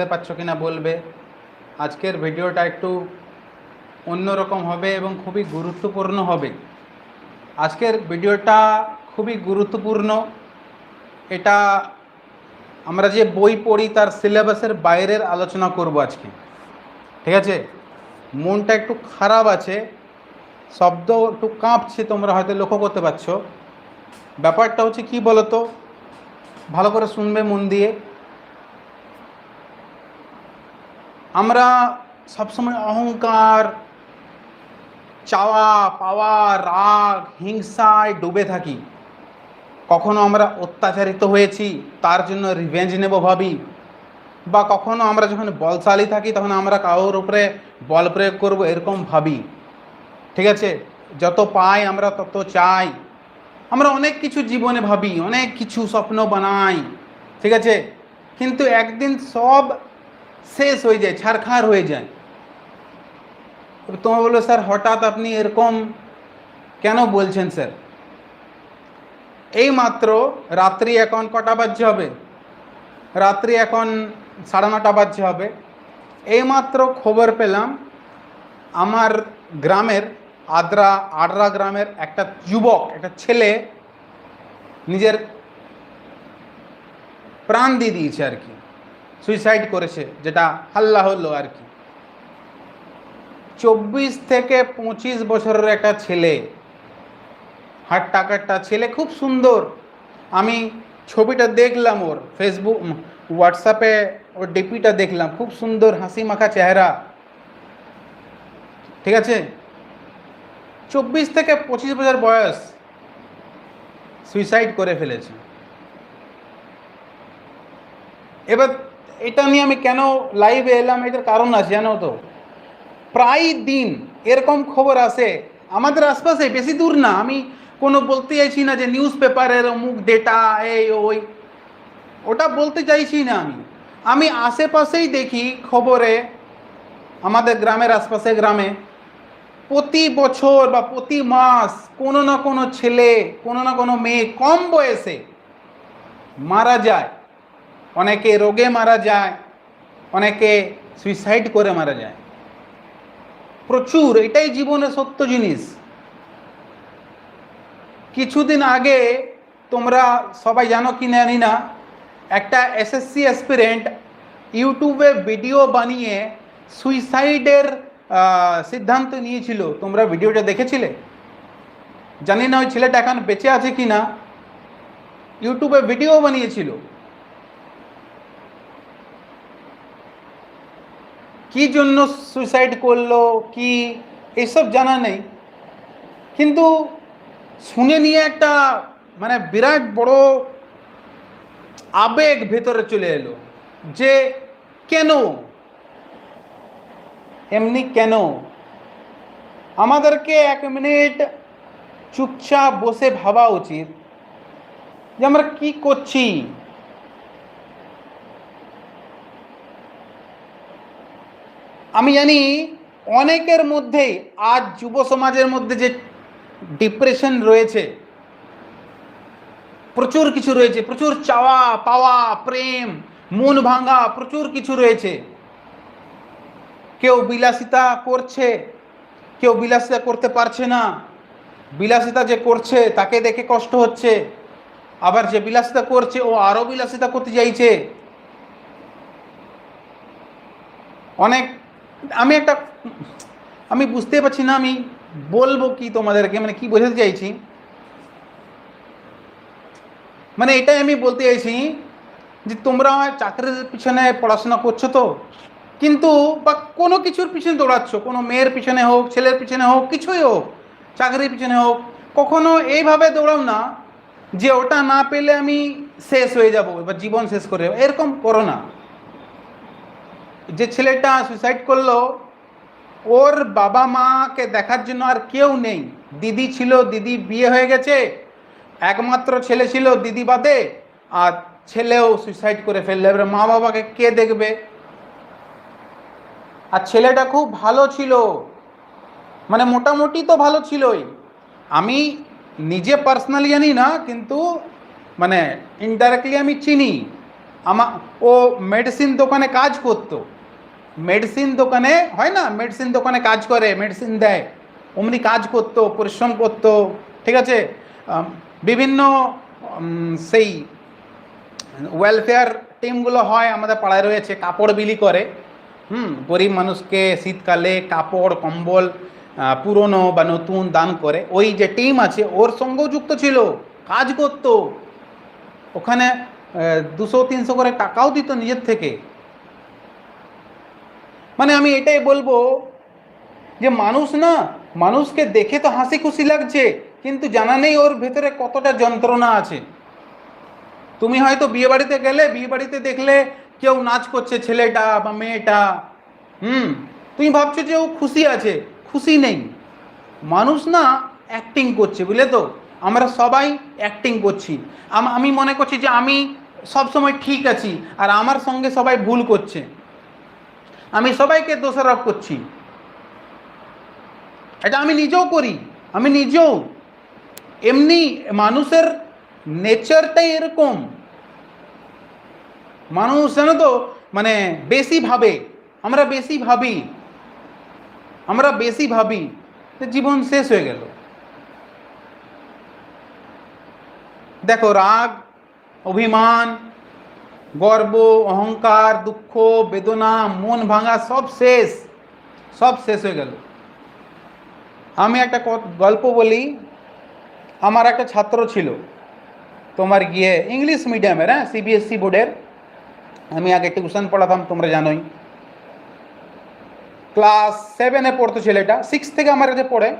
শুনতে পাচ্ছ কি না বলবে। আজকের ভিডিওটা একটু অন্যরকম হবে এবং খুবই গুরুত্বপূর্ণ হবে। আজকের ভিডিওটা খুবই গুরুত্বপূর্ণ। এটা আমরা যে বই পড়ি, তার সিলেবাসের বাইরের আলোচনা করব আজকে। ঠিক আছে? মনটা একটু খারাপ আছে। শব্দ একটু কাঁপছে, তোমরা হয়তো লক্ষ্য করতে পারছ। ব্যাপারটা হচ্ছে কি বলতো? ভালো করে শুনবে মন দিয়ে। আমরা সবসময় অহংকার, চাওয়া, পাওয়া, রাগ, হিংসায় ডুবে থাকি। কখনো আমরা অত্যাচারিত হয়েছি, তার জন্য রিভেঞ্জ নেব ভাবি। বা কখনো আমরা যখন বলশালী থাকি, তখন আমরা কারোর উপরে বল প্রয়োগ করব এরকম ভাবি। ঠিক আছে? যত পাই আমরা তত চাই। আমরা অনেক কিছু জীবনে ভাবি, অনেক কিছু স্বপ্ন বানাই। ঠিক আছে? কিন্তু একদিন সব শেষ হয়ে যায়, ছারখার হয়ে যায়। তোমার বলল, স্যার, হঠাৎ আপনি এরকম কেন বলছেন, স্যার? এই মাত্র রাত্রি এখন কটা বাজছে হবে? রাত্রি এখন সাড়ে নটা বাজছে হবে। এইমাত্র খবর পেলাম, আমার গ্রামের, আদ্রা আডরা গ্রামের একটা যুবক, একটা ছেলে নিজের প্রাণ দিয়ে দিয়েছে আর কি। সুইসাইড করেছে, যেটা হাল্লা হলো আর কি। চব্বিশ থেকে পঁচিশ বছরের একটা ছেলে, হাট টাকারটা ছেলে খুব সুন্দর। আমি ছবিটা দেখলাম ওর ফেসবুক হোয়াটসঅ্যাপে ওর ডিপিটা দেখলাম, খুব সুন্দর হাসি মাখা চেহারা। ঠিক আছে? চব্বিশ থেকে পঁচিশ বছর বয়স, সুইসাইড করে ফেলেছে। এবার এটা নিয়ে আমি কেন লাইভে এলাম? এটার কারণ আছে জানো তো। প্রায় দিন এরকম খবর আসে আমাদের আশপাশে বেশি দূর না। আমি কোনো বলতে চাইছি না যে নিউজ পেপারের অমুক ডেটা এই, ওই। ওটা বলতে চাইছি না আমি। আমি আশেপাশেই দেখি খবরে, আমাদের গ্রামের আশপাশে গ্রামে, প্রতি বছর বা প্রতি মাস কোনো না কোনো ছেলে, কোনো না কোনো মেয়ে কম বয়সে মারা যায়। অনেকে রোগে মারা যায়, অনেকে সুইসাইড করে মারা যায়। প্রচুর, এটাই জীবনে সত্য জিনিস। কিছুদিন আগে তোমরা সবাই জানো কি জানি না, একটা এসএসসি অ্যাসপিরেন্ট ইউটিউবে ভিডিও বানিয়ে সুইসাইডের সিদ্ধান্ত নিয়েছিল। তোমরা ভিডিওটা দেখেছিলে? জানি না ওই ছেলেটা এখন বেঁচে আছে কি না ইউটিউবে ভিডিও বানিয়েছিল। কি জন্য সুইসাইড করল, কি এইসব জানা নেই। কিন্তু শুনে নিয়ে একটা মানে বিরাট বড় আবেগ ভেতরে চলে এলো যে কেন? এমনি কেন? আমাদেরকে এক মিনিট চুপচাপ বসে ভাবা উচিত যে আমরা কি করছি? আমি জানি অনেকের মধ্যেই আজ যুব সমাজের মধ্যে যে ডিপ্রেশন রয়েছে, প্রচুর কিছু রয়েছে, প্রচুর চাওয়া, পাওয়া, প্রেম, মন ভাঙা, প্রচুর কিছু রয়েছে। কেউ বিলাসিতা করছে, কেউ বিলাসিতা করতে পারছে না। বিলাসিতা যে করছে, তাকে দেখে কষ্ট হচ্ছে। আবার যে বিলাসিতা করছে, ও আরও বিলাসিতা করতে চাইছে। অনেক আমি একটা, আমি বুঝতে পারছি না, আমি বলব কি তোমাদেরকে মানে কি বোঝাতে চাইছি মানে এটাই আমি বলতে চাইছি যে তোমরা চাকরির পিছনে পড়াশোনা করছ তো, কিন্তু বা কোনো কিছুর পিছনে দৌড়াচ্ছ, কোনো মেয়ের পিছনে হোক, ছেলের পিছনে হোক, কিছুই হোক, চাকরির পিছনে হোক, কখনো এইভাবে দৌড়াও না যে ওটা না পেলে আমি শেষ হয়ে যাব এবার জীবন শেষ করে। এরকম করো না যে ছেলেটা সুইসাইড করল, ওর বাবা মাকে দেখার জন্য আর কেউ নেই। দিদি ছিল, দিদি বিয়ে হয়ে গেছে, একমাত্র ছেলে ছিল দিদি বাদে, আর ছেলেও সুইসাইড করে ফেলল। এবার মা বাবাকে কে দেখবে? আর ছেলেটা খুব ভালো ছিল। মানে মোটামুটি তো ভালো ছিলই। আমি নিজে পার্সোনালি জানি না, কিন্তু মানে ইনডাইরেক্টলি আমি চিনি। আমা ও মেডিসিন দোকানে কাজ করতো। মেডিসিন দোকানে, হয় না? মেডিসিন দোকানে কাজ করে, মেডিসিন দেয়। অমনি কাজ করতো, পরিশ্রম করতো, ঠিক আছে? বিভিন্ন সেই ওয়েলফেয়ার টিমগুলো হয়, আমাদের পাড়ায় রয়েছে, কাপড় বিলি করে। হুম, গরিব মানুষকে শীতকালে কাপড়, কম্বল পুরনো বা নতুন দান করে। ওই যে টিম আছে, ওর সঙ্গেও যুক্ত ছিল, কাজ করতো। ওখানে দুশো, তিনশো করে টাকাও দিত নিজের থেকে। মানে আমি এটাই বলব যে মানুষ না, মানুষকে দেখে তো হাসি খুশি লাগছে, কিন্তু জানা নেই ওর ভেতরে কতটা যন্ত্রণা আছে। তুমি হয়তো বিয়ে বাড়িতে গেলে, বিয়ে বাড়িতে দেখলে কেউ নাচ করছে, ছেলেটা বা মেয়েটা, হুম? তুমি ভাবছ যে ও খুশি আছে, খুশি নেই। মানুষ না অ্যাক্টিং করছে, বুঝলে তো? আমরা সবাই অ্যাক্টিং করছি। আমি মনে করছি যে আমি সবসময় ঠিক আছি, আর আমার সঙ্গে সবাই ভুল করছে। আমি সবাইকে দোষারোপ করছি। এটা আমি নিজেও করি, আমি নিজেও। এমনি মানুষের নেচারটাই এরকম। মানুষ জানো তো মানে বেশি ভাবে, আমরা বেশি ভাবি, আমরা বেশি ভাবি জীবন শেষ হয়ে গেল। দেখো, রাগ, অভিমান গর্ব, অহংকার, দুঃখ, বেদনা, মন ভাঙা সব শেষ। সব শেষ হয়ে গেল। আমি একটা গল্প বলি। আমার একটা ছাত্র ছিল। তোমার গিয়ে ইংলিশ মিডিয়ামের হ্যাঁ সিবিএসসি বোর্ডের। আমি আগে টিউশন পড়াতাম, তোমরা জানোই। ক্লাস সেভেনে পড়তো ছেলেটা। সিক্স থেকে আমার কাছে পড়ে।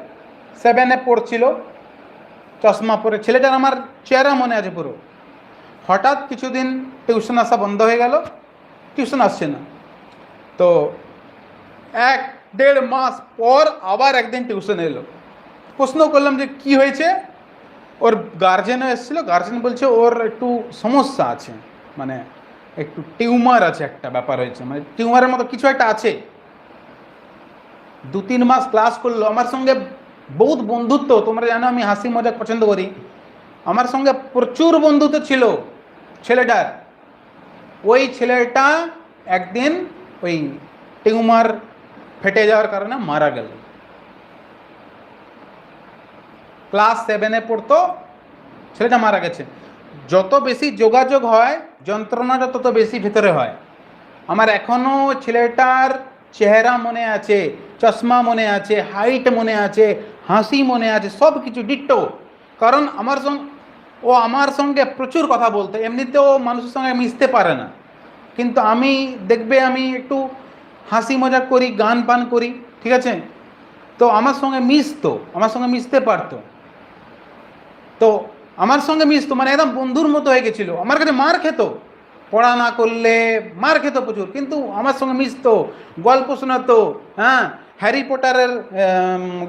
সেভেনে পড়ছিল। চশমা পরে। ছেলেটার আমার চেহারা মনে আছে পুরো। হঠাৎ কিছুদিন টিউশন আসা বন্ধ হয়ে গেল টিউশন আসছে না। তো এক দেড় মাস পর আবার একদিন টিউশন এলো। প্রশ্ন করলাম যে কি হয়েছে? ওর গার্জেনও এসেছিল গার্জেন বলছে ওর একটু সমস্যা আছে মানে একটু টিউমার আছে একটা ব্যাপার হয়েছে মানে টিউমারের মতো কিছু একটা আছে। দু তিন মাস ক্লাস করল, আমার সঙ্গে বহুত বন্ধুত্ব, তোমরা জানো আমি হাসি মজাক পছন্দ করি। আমার সঙ্গে প্রচুর বন্ধুত্ব ছিল ছেলেটার ওই ছেলেটা একদিন ওই টিউমার ফেটে যাওয়ার কারণে মারা গেল। ক্লাস সেভেনে পড়তো, ছেলেটা মারা গেছে। যত বেশি যোগাযোগ হয়, যন্ত্রণাটা তত বেশি ভেতরে হয়। আমার এখনও ছেলেটার চেহারা মনে আছে, চশমা মনে আছে, হাইট মনে আছে, হাসি মনে আছে সব কিছু ডিট্টো। কারণ আমার সঙ্গে ও আমার সঙ্গে প্রচুর কথা বলতো, এমনিতেও মানুষের সঙ্গে মিশতে পারে না। কিন্তু আমি দেখবে আমি একটু হাসি মজা করি, গান পান করি, ঠিক আছে? তো আমার সঙ্গে মিশতো, আমার সঙ্গে মিশতে পারতো। তো আমার সঙ্গে মিশতো মানে একদম বন্ধুর মতো হয়ে গেছিল। আমার কাছে মার খেত। পড়া না করলে মার খেত প্রচুর, কিন্তু আমার সঙ্গে মিশতো, গল্প শোনাতো হ্যাঁ? হ্যারি পটারের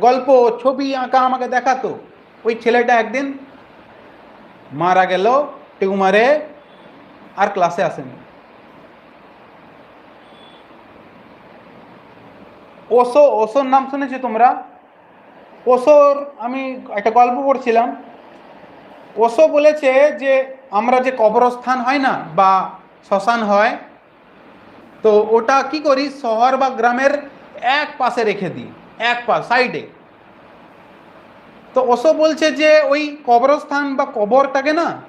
গল্প, ছবি আঁকা আমাকে দেখাতো। ওই ছেলেটা একদিন মারা গেল, টিউমারে, আর ক্লাসে আসেনি। ওসো, ওসোর নাম শুনেছো তোমরা? ওসোর, আমি একটা গল্প পড়ছিলাম। ওসো বলেছে যে, আমরা যে কবরস্থান হয় না, বা শ্মশান হয়, তো ওটা কি করি, শহর বা গ্রামের এক পাশে রেখে দিই, এক পাশ সাইডে। তো ওসো বলছে যে ওই কবরস্থান বা কবরটাকে না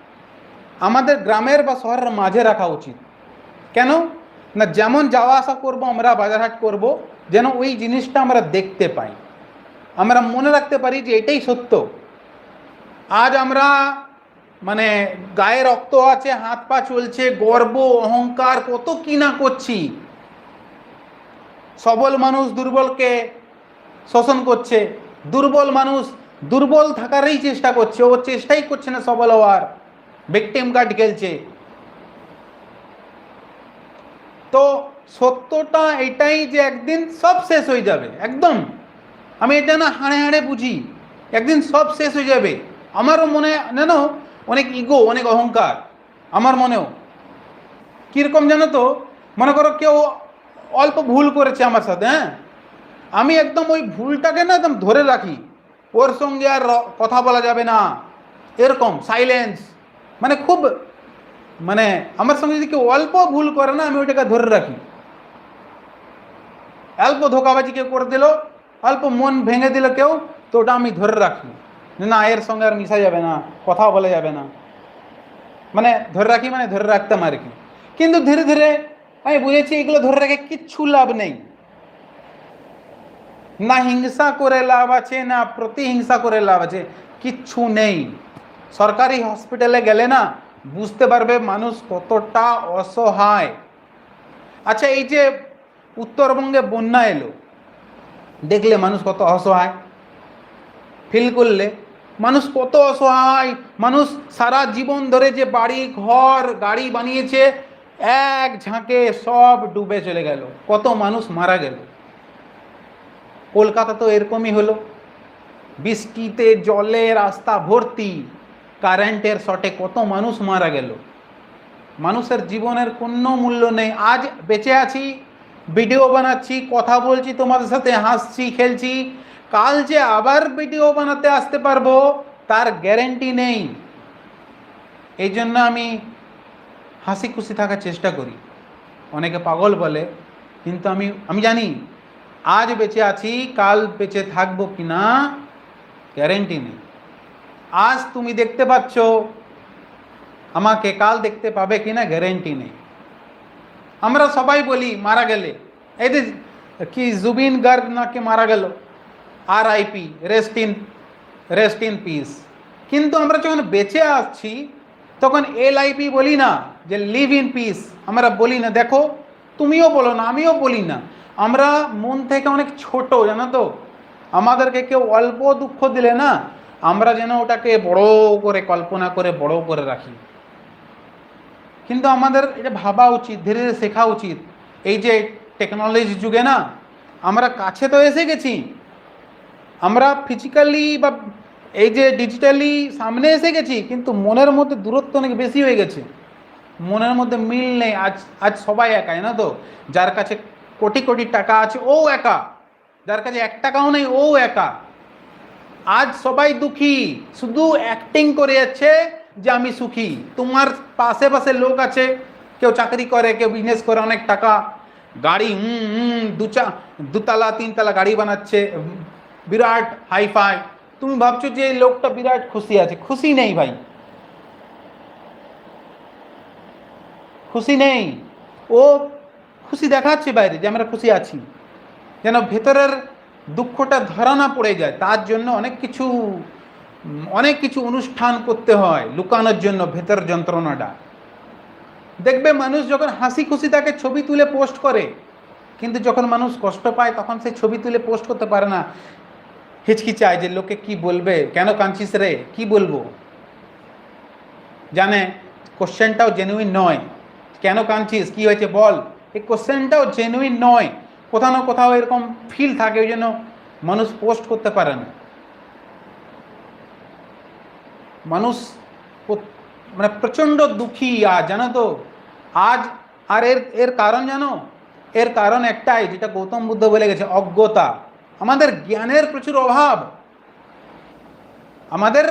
আমাদের গ্রামের বা শহরের মাঝে রাখা উচিত। কেন? না, যেমন যাওয়া আসা করব, আমরা বাজারহাট করব, যেন ওই জিনিসটা আমরা দেখতে পাই। আমরা মনে রাখতে পারি যে এটাই সত্য। আজ আমরা মানে গায়ে রক্ত আছে, হাত পা চলছে, গর্ব, অহংকার, কত কি না করছি। সবল মানুষ দুর্বলকে শোষণ করছে। দুর্বল মানুষ দুর্বল থাকারই চেষ্টা করছে। ও চেষ্টাই করছে না সবল হওয়ার। ভিকটিম কার্ড খেলছে। তো সত্যটা এটাই যে একদিন সব শেষ হয়ে যাবে, একদম। আমি এটা না হাড়ে হাড়ে বুঝি, একদিন সব শেষ হয়ে যাবে। আমারও মনে জানো অনেক ইগো অনেক অহংকার, আমার মনেও। কীরকম জানো তো? মনে করো কেউ অল্প ভুল করেছে আমার সাথে হ্যাঁ? আমি একদম ওই ভুলটাকে না একদম ধরে রাখি। ওর সঙ্গে আর কথা বলা যাবে না। এরকম সাইলেন্স মানে খুব মানে আমার সঙ্গে যদি কেউ অল্প ভুল করে না, আমি ওইটাকে ধরে রাখি। অল্প ধোকাবাজি কেউ করে দিল, অল্প মন ভেঙে দিল কেউ, তো ওটা আমি ধরে রাখি। না, এর সঙ্গে আর মিশা যাবে না, কথাও বলা যাবে না। মানে ধরে রাখি মানে ধরে রাখতাম আর কি। কিন্তু ধীরে ধীরে আমি বুঝেছি, এগুলো ধরে রেখে কিচ্ছু লাভ নেই। না হিংসা করে লাভ আছে, না প্রতিহিংসা করে লাভ আছে, কিচ্ছু নেই। সরকারি হসপিটালে গেলে না বুঝতে পারবে মানুষ কতটা অসহায়। আচ্ছা এই যে উত্তরবঙ্গে বন্যা এলো, দেখলে মানুষ কত অসহায়। ফিল করলে মানুষ কত অসহায়। মানুষ সারা জীবন ধরে যে বাড়ি, ঘর, গাড়ি বানিয়েছে, এক ঝাঁকে সব ডুবে চলে গেল। কত মানুষ মারা গেল। কলকাতা তো এরকমই হলো। বৃষ্টিতে জলে রাস্তা ভর্তি, কারেন্টের শটে কত মানুষ মারা গেল। মানুষের জীবনের কোনো মূল্য নেই। আজ বেঁচে আছি, ভিডিও বানাচ্ছি, কথা বলছি, তোমাদের সাথে হাসছি, খেলছি। কাল যে আবার ভিডিও বানাতে আসতে পারব, তার গ্যারেন্টি নেই। এই জন্য আমি হাসি খুশি থাকার চেষ্টা করি। অনেকে পাগল বলে, কিন্তু আমি আমি জানি আজ বেঁচে আছি, কাল বেঁচে থাকব কি না? গ্যারেন্টি নেই। আজ তুমি দেখতে পাচ্ছ, আমাকে কাল দেখতে পাবে কি না গ্যারেন্টি নেই। আমরা সবাই বলি, মারা গেলে। এই কি জুবিন গার্গ নাকে মারা গেল? R I P rest in rest in peace কিন্তু আমরা যখন বেঁচে আসছি তখন এল আইপি বলি না যে লিভ ইন পিস আমরা বলি না, দেখো, তুমিও বলো না, আমিও বলি না। আমরা মন থেকে অনেক ছোট, জানো তো? আমাদেরকে কেউ অল্প দুঃখ দিলে না, আমরা যেন ওটাকে বড় করে, কল্পনা করে, বড় করে রাখি। কিন্তু আমাদের এটা ভাবা উচিত, ধীরে ধীরে শেখা উচিত। এই যে টেকনোলজি যুগে না, আমরা কাছে তো এসে গেছি। আমরা ফিজিক্যালি বা এই যে ডিজিটালি সামনে এসে গেছি, কিন্তু মনের মধ্যে দূরত্ব অনেক বেশি হয়ে গেছে। মনের মধ্যে মিল নেই, আজ আজ সবাই একা না তো? যার কাছে কোটি কোটি টাকা আছে, ও একা। যার কাছে এক টাকাও নেই, ও একা। আজ সবাই দুঃখী, শুধু অ্যাক্টিং করে যাচ্ছে যে আমি সুখী। তোমার পাশে পাশে লোক আছে, কেউ চাকরি করে, কেউ বিজনেস করে, অনেক টাকা। গাড়ি হুম হুম দুচা দুতলা, তিনতলা গাড়ি বানাচ্ছে, বিরাট হাইফাই তুমি ভাবছ যে এই লোকটা বিরাট খুশি আছে। খুশি নেই ভাই। খুশি নেই। ও খুশি দেখাচ্ছে বাইরে যে আমরা খুশি আছি। যেন ভেতরের দুঃখটা ধরা না পড়ে যায়। তার জন্য অনেক কিছু অনেক কিছু অনুষ্ঠান করতে হয় লুকানোর জন্য ভেতর যন্ত্রণাটা। দেখবে মানুষ যখন হাসি খুশি তাকে ছবি তুলে পোস্ট করে, কিন্তু যখন মানুষ কষ্ট পায় তখন সে ছবি তুলে পোস্ট করতে পারে না। হিচকিচায় যে লোকে কি বলবে? কেন কাঁদছিস রে? কি বলব? জানে কোশ্চেনটাও জেনুইন নয়। কেন কাঁদছিস? কি হয়েছে বল? এই কোশ্চেনটাও জেনুইন নয়। কোথাও না কোথাও এরকম ফিল থাকে, ওই জন্য মানুষ পোস্ট করতে পারে না। মানুষ মানে প্রচণ্ড দুঃখী আজ জানো তো, আজ, আর এর এর কারণ জানো? এর কারণ একটাই, যেটা গৌতম বুদ্ধ বলে গেছে, অজ্ঞতা। আমাদের জ্ঞানের প্রচুর অভাব। আমাদের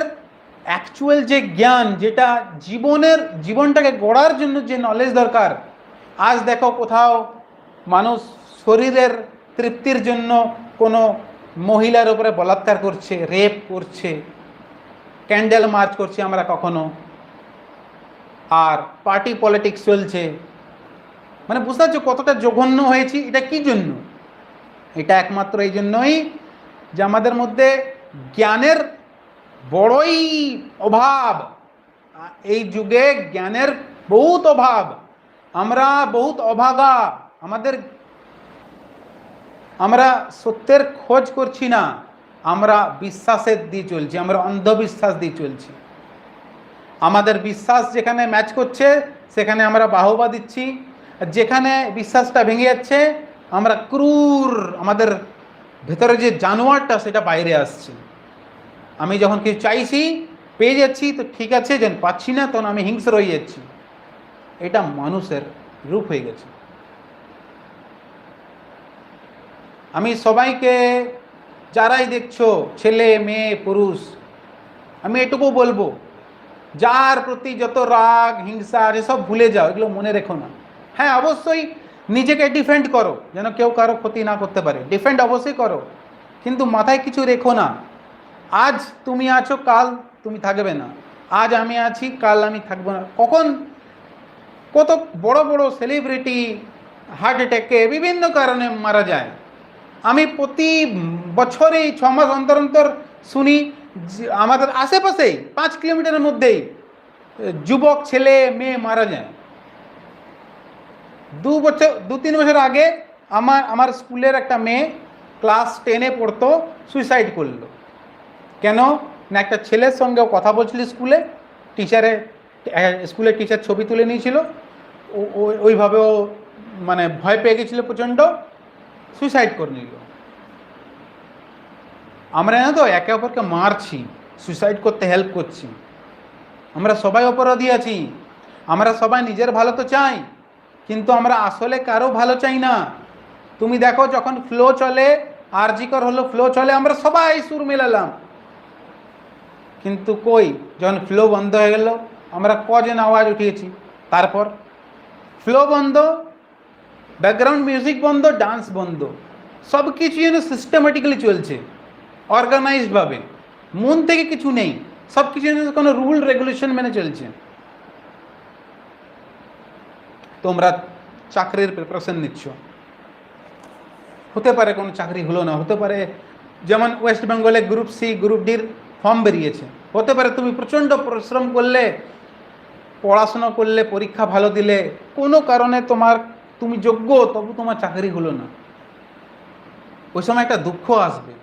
অ্যাকচুয়াল যে জ্ঞান, যেটা জীবনের, জীবনটাকে গড়ার জন্য যে নলেজ দরকার আজ দেখো কোথাও মানুষ শরীরের তৃপ্তির জন্য কোনো মহিলার উপরে বলাৎকার করছে রেপ করছে ক্যান্ডেল মার্চ করছি আমরা কখনো। আর পার্টি পলিটিক্স চলছে। মানে বুঝতে পারছ কতটা জঘন্য হয়েছি, এটা কি জন্য? এটা একমাত্র এই জন্যই যে আমাদের মধ্যে জ্ঞানের বড়ই অভাব। এই যুগে জ্ঞানের বহুত অভাব। আমরা বহুত অভাগা, আমাদের, আমরা সত্যের খোঁজ করছি না, আমরা বিশ্বাসের দিয়ে চলছি, আমরা অন্ধবিশ্বাস দিয়ে চলছি। আমাদের বিশ্বাস যেখানে ম্যাচ করছে, সেখানে আমরা বাহবা দিচ্ছি, যেখানে বিশ্বাসটা ভেঙে যাচ্ছে, আমরা ক্রুর, আমাদের ভেতরে যে জানোয়ারটা, সেটা বাইরে আসছে। আমি যখন কিছু চাইছি, পেয়ে যাচ্ছি, তো ঠিক আছে, যেন পাচ্ছি না, তখন আমি হিংস্র হয়ে যাচ্ছি। এটা মানুষের রূপ হয়ে গেছে। আমি সবাইকে, যারাই দেখছ, ছেলে, মেয়ে, পুরুষ, আমি এটুকু বলব, যার প্রতি যত রাগ, হিংসা এসব ভুলে যাও, এগুলো মনে রেখো না। হ্যাঁ অবশ্যই নিজেকে ডিফেন্ড করো, যেন কেউ কারও ক্ষতি না করতে পারে। ডিফেন্ড অবশ্যই করো, কিন্তু মাথায় কিছু রেখো না। আজ তুমি আছো, কাল তুমি থাকবে না। আজ আমি আছি, কাল আমি থাকব না। কখন কত বড় বড় সেলিব্রিটি হার্ট অ্যাটাকে বিভিন্ন কারণে মারা যায়। আমি প্রতি বছরেই ছ মাস অন্তর অন্তর শুনি আমাদের আশেপাশেই, পাঁচ কিলোমিটারের মধ্যেই, যুবক, ছেলে, মেয়ে মারা যায়। দু বছর, দু তিন বছর আগে আমার আমার স্কুলের একটা মেয়ে ক্লাস টেনে পড়তো সুইসাইড করল। কেন? না, একটা ছেলের সঙ্গেও কথা বলছিল স্কুলে টিচারে স্কুলের টিচার ছবি তুলে নিয়েছিল। ও- ও- ওইভাবে ও মানে ভয় পেয়ে গেছিল প্রচণ্ড। সুইসাইড করে নিল। আমরা না তো, একে অপরকে মারছি সুইসাইড করতে হেল্প করছি। আমরা সবাই অপরাধী আছি। আমরা সবাই নিজের ভালো তো চাই, কিন্তু আমরা আসলে কারও ভালো চাই না। তুমি দেখো, যখন ফ্লো চলে, আরজিকর হলো ফ্লো চলে, আমরা সবাই সুর মেলালাম। কিন্তু কই, যখন ফ্লো বন্ধ হয়ে গেল আমরা কজন আওয়াজ উঠিয়েছি? তারপর ফ্লো বন্ধ ব্যাকগ্রাউন্ড মিউজিক বন্ধ ডান্স বন্ধ সব কিছু যেন সিস্টেমেটিক্যালি চলছে অর্গানাইজডভাবে মন থেকে কিছু নেই সব কিছু যেন কোনো রুল রেগুলেশন মেনে চলছে। তোমরা চাকরির প্রিপারেশন নিচ্ছ। হতে পারে কোনো চাকরি হলো না, হতে পারে যেমন ওয়েস্ট বেঙ্গলে গ্রুপ সি গ্রুপ ডির ফর্ম বেরিয়েছে। হতে পারে তুমি প্রচণ্ড পরিশ্রম করলে পড়াশোনা করলে, পরীক্ষা ভালো দিলে কোনো কারণে তোমার, তুমি যোগ্য, তবু তোমার চাকরি হলো না। ওই সময় একটা দুঃখ আসবে,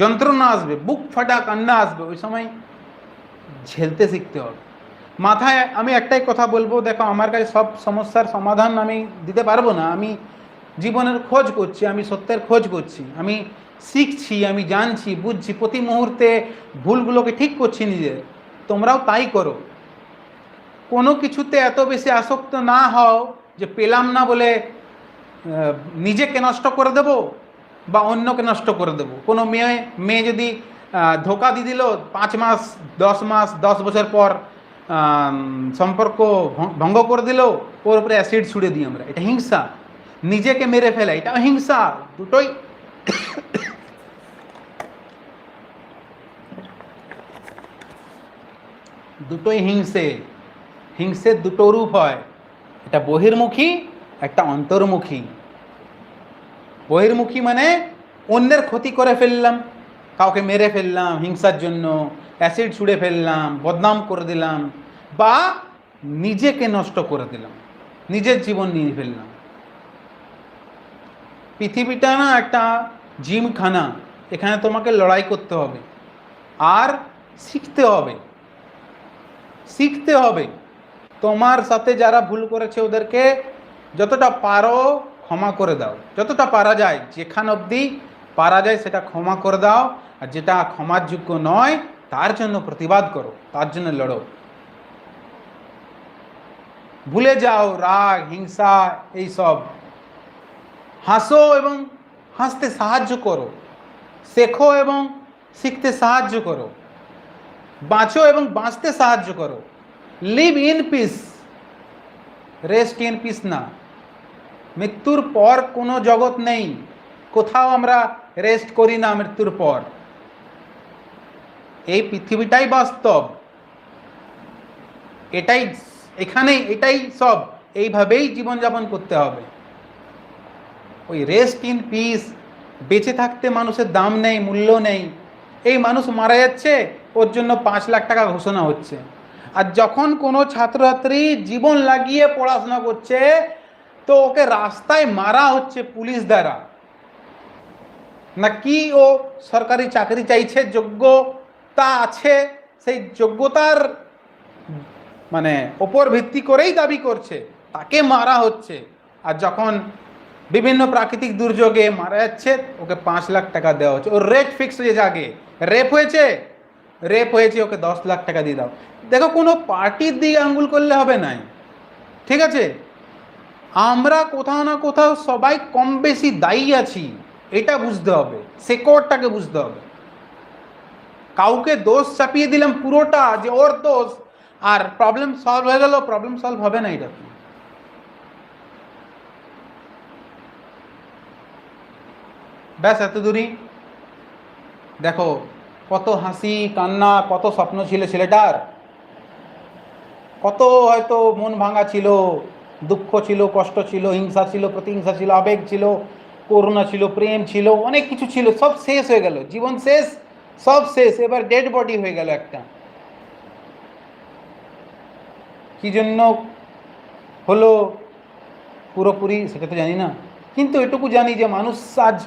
যন্ত্রণা আসবে, বুক ফাটা কান্না আসবে, ওই সময় ঝেলতে শিখতে হবে। মাথায় আমি একটাই কথা বলব, দেখো আমার কাছে সব সমস্যার সমাধান আমি দিতে পারব না, আমি জীবনের খোঁজ করছি, আমি সত্যের খোঁজ করছি, আমি শিখছি, আমি জানছি, বুঝছি, প্রতি মুহূর্তে ভুলগুলোকে ঠিক করছি নিজের তোমরাও তাই করো। কোনো কিছুতে এত বেশি আসক্ত না হও যে পেলাম না বলে নিজেকে নষ্ট করে দেব বা অন্যকে নষ্ট করে দেব। কোনো মেয়ে মেয়ে যদি ধোকা দিয়ে দিল, পাঁচ মাস, দশ মাস, দশ বছর পর সম্পর্ক ভঙ্গ করে দিল, ওর উপরে অ্যাসিড ছুড়ে দিই আমরা। এটা হিংসা। নিজেকে মেরে ফেলা। এটা হিংসা। দুটোই দুটোই হিংসে। হিংসের দুটো রূপ হয়। এটা বহির্মুখী, একটা অন্তর্মুখী। বহির্মুখী মানে অন্যের ক্ষতি করে ফেললাম, কাউকে মেরে ফেললাম, হিংসার জন্য, অ্যাসিড ছুঁড়ে ফেললাম, বদনাম করে দিলাম, বা নিজেকে নষ্ট করে দিলাম, নিজের জীবন নিয়ে ফেললাম। পৃথিবীটা না একটা জিমখানা, এখানে তোমাকে লড়াই করতে হবে, আর শিখতে হবে শিখতে হবে। তোমার সাথে যারা ভুল করেছে ওদেরকে যতটা পারো ক্ষমা করে দাও। যতটা পারা যায়, যেখান অবধি পারা যায় সেটা ক্ষমা করে দাও। আর যেটা ক্ষমার যোগ্য নয়, তার জন্য প্রতিবাদ করো, তার জন্য লড়ো। ভুলে যাও, রাগ, হিংসা, এইসব। হাসো এবং হাসতে সাহায্য করো। শেখো এবং শিখতে সাহায্য করো। বাঁচো এবং বাঁচতে সাহায্য করো। Live in peace, rest in peace না। মৃত্যুর পর কোনো জগৎ নেই, কোথাও আমরা রেস্ট করি না মৃত্যুর পর। এই পৃথিবীটাই বাস্তব। এটাই এখানেই, এটাই সব। এইভাবেই জীবনযাপন করতে হবে। ওই রেস্ট ইন পিস, বেঁচে থাকতে মানুষের দাম নেই, মূল্য নেই। এই মানুষ মারা যাচ্ছে, ওর জন্য পাঁচ লাখ টাকা ঘোষণা হচ্ছে। আর যখন কোনো ছাত্রছাত্রী জীবন লাগিয়ে পড়াশোনা করছে, তো ওকে রাস্তায় মারা হচ্ছে পুলিশ দ্বারা। না কি ও সরকারি চাকরি চাইছে যোগ্যতা আছে, সেই যোগ্যতার মানে ওপর ভিত্তি করেই দাবি করছে, তাকে মারা হচ্ছে। আর যখন বিভিন্ন প্রাকৃতিক দুর্যোগে মারা যাচ্ছে, ওকে পাঁচ লাখ টাকা দেওয়া হচ্ছে। ওর রেট ফিক্স হয়েছে আগে রেপ হয়েছে? রেপ হয়েছে, ওকে দশ লাখ টাকা দিয়ে দাও। দেখো, কোনো পার্টির দিকে আঙ্গুল করলে হবে না ঠিক আছে? আমরা কোথাও না কোথাও সবাই কম বেশি দায়ী আছি, এটা বুঝতে হবে। সেকোরটাকে বুঝতে হবে। কাউকে দোষ চাপিয়ে দিলাম পুরোটা, যে ওর দোষ, আর প্রবলেম সলভ হয়ে গেল প্রবলেম সলভ হবে না এটা। ব্যাস এত দূরই দেখো কত হাসি, কান্না, কত স্বপ্ন ছিল ছেলেটার? কত হয়তো মন ভাঙা ছিল, দুঃখ ছিল, কষ্ট ছিল, হিংসা ছিল, প্রতিহিংসা ছিল, আবেগ ছিল, করুণা ছিল, প্রেম ছিল, অনেক কিছু ছিল, সব শেষ হয়ে গেল, জীবন শেষ, সব শেষ, এবার ডেড বডি হয়ে গেল একটা। কি জন্য হলো পুরোপুরি সেটা তো জানি না, কিন্তু এটুকু জানি যে মানুষ আজ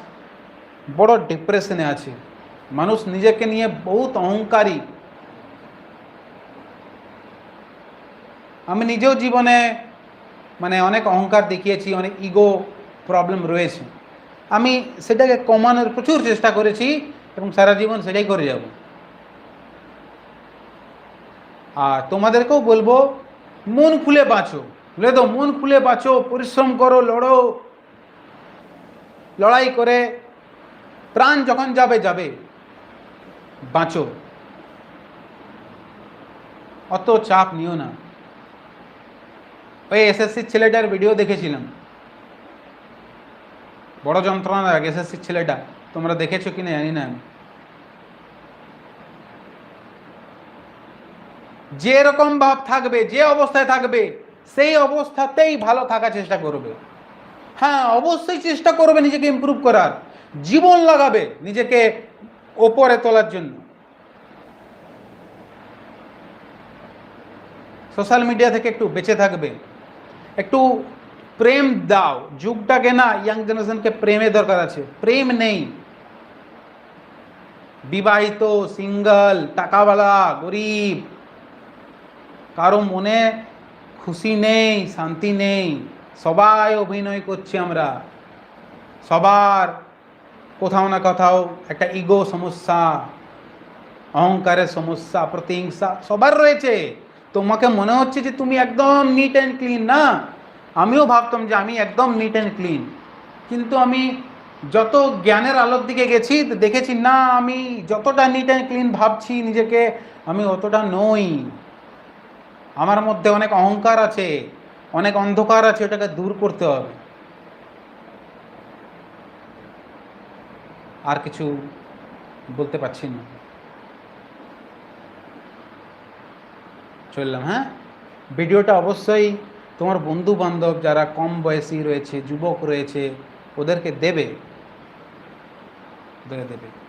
বড় ডিপ্রেশনে আছে। মানুষ নিজেকে নিয়ে বহুত অহংকারী। আমি নিজেও জীবনে মানে অনেক অহংকার দেখিয়েছি, অনেক ইগো প্রবলেম রয়েছে। আমি সেটাকে কমানোর প্রচুর চেষ্টা করেছি এবং সারা জীবন সেটাই করে যাব। আর তোমাদেরকেও বলব, মন খুলে বাঁচো। বুঝলে তো মন খুলে বাঁচো, পরিশ্রম করো, লড়ো। লড়াই করে প্রাণ যখন যাবে যাবে। বাঁচো। অত চাপ নিও না। ওই এসএসসি ছেলেটার ভিডিও দেখেছিলাম। বড় যন্ত্রণা এসএসসি ছেলেটা। তোমরা দেখেছ কিনা জানি না আমি। যে রকম ভাব থাকবে, যে অবস্থায় থাকবে, সেই অবস্থাতেই ভালো থাকার চেষ্টা করবে। হ্যাঁ অবশ্যই চেষ্টা করবে নিজেকে ইমপ্রুভ করার। জীবন লাগাবে, নিজেকে ওপরে তোলার জন্য। সোশ্যাল মিডিয়া থেকে একটু বেঁচে থাকবে। একটু প্রেম দাও। যুগটাকে না ইয়াং জেনারেশনকে প্রেমের দরকার আছে। প্রেম নেই। বিবাহিত, সিঙ্গল, টাকাওয়ালা, গরিব। কারও মনে খুশি নেই, শান্তি নেই। সবাই অভিনয় করছি আমরা। সবার কোথাও না কোথাও একটা ইগো সমস্যা অহংকারের সমস্যা, প্রতিহিংসা সবার রয়েছে। তোমাকে মনে হচ্ছে যে তুমি একদম নিট অ্যান্ড ক্লিন না। আমিও ভাবতাম যে আমি একদম নিট অ্যান্ড ক্লিন কিন্তু আমি যত জ্ঞানের আলোর দিকে গেছি, দেখেছি না, আমি যতটা নিট অ্যান্ড ক্লিন ভাবছি নিজেকে, আমি অতটা নই। আমার মধ্যে অনেক অহংকার আছে, অনেক অন্ধকার আছে, ওটাকে দূর করতে হবে। আর কিছু বলতে পারছি না। চললাম হ্যাঁ? ভিডিওটা অবশ্যই তোমার বন্ধু বান্ধব যারা কম বয়সী রয়েছে, যুবক রয়েছে, ওদেরকে দেবে। ওদেরকে দেবে।